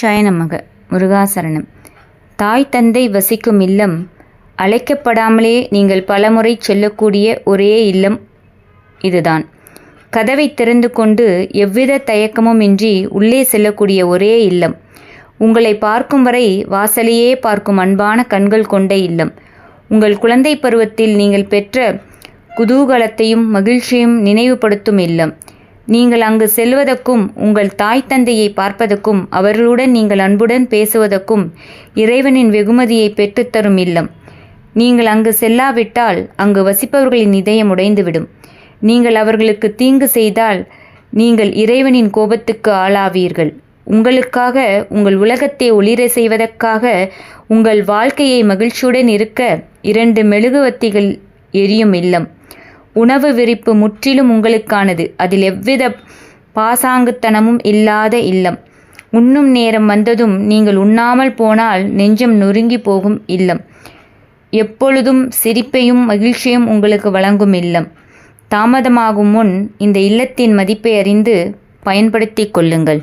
ஷாய நமக முருகாசரணம். தாய் தந்தை வசிக்கும் இல்லம் அழைக்கப்படாமலே நீங்கள் பலமுறை செல்லக்கூடிய ஒரே இல்லம் இதுதான். கதவை திறந்து கொண்டு எவ்வித தயக்கமும் இன்றி உள்ளே செல்லக்கூடிய ஒரே இல்லம். உங்களை பார்க்கும் வரை வாசலையே பார்க்கும் அன்பான கண்கள் கொண்ட இல்லம். உங்கள் குழந்தை பருவத்தில் நீங்கள் பெற்ற குதூகலத்தையும் மகிழ்ச்சியும் நினைவுபடுத்தும் இல்லம். நீங்கள் அங்கு செல்வதற்கும் உங்கள் தாய் தந்தையை பார்ப்பதற்கும் அவர்களுடன் நீங்கள் அன்புடன் பேசுவதற்கும் இறைவனின் வெகுமதியை பெற்றுத்தரும் இல்லம். நீங்கள் அங்கு செல்லாவிட்டால் அங்கு வசிப்பவர்களின் இதயம் உடைந்துவிடும். நீங்கள் அவர்களுக்கு தீங்கு செய்தால் நீங்கள் இறைவனின் கோபத்துக்கு ஆளாவீர்கள். உங்களுக்காக உங்கள் உலகத்தை ஒளிர செய்வதற்காக உங்கள் வாழ்க்கையை மகிழ்ச்சியுடன் இருக்க இரண்டு மெழுகுவத்திகள் எரியும் இல்லம். உணவு விரிப்பு முற்றிலும் உங்களுக்கானது. அதில் எவ்வித பாசாங்குத்தனமும் இல்லாத இல்லம். உண்ணும் நேரம் வந்ததும் நீங்கள் உண்ணாமல் போனால் நெஞ்சம் நொறுங்கி போகும் இல்லம். எப்பொழுதும் சிரிப்பையும் மகிழ்ச்சியும் உங்களுக்கு வழங்கும் இல்லம். தாமதமாகும் முன் இந்த இல்லத்தின் மதிப்பை அறிந்து பயன்படுத்திக் கொள்ளுங்கள்.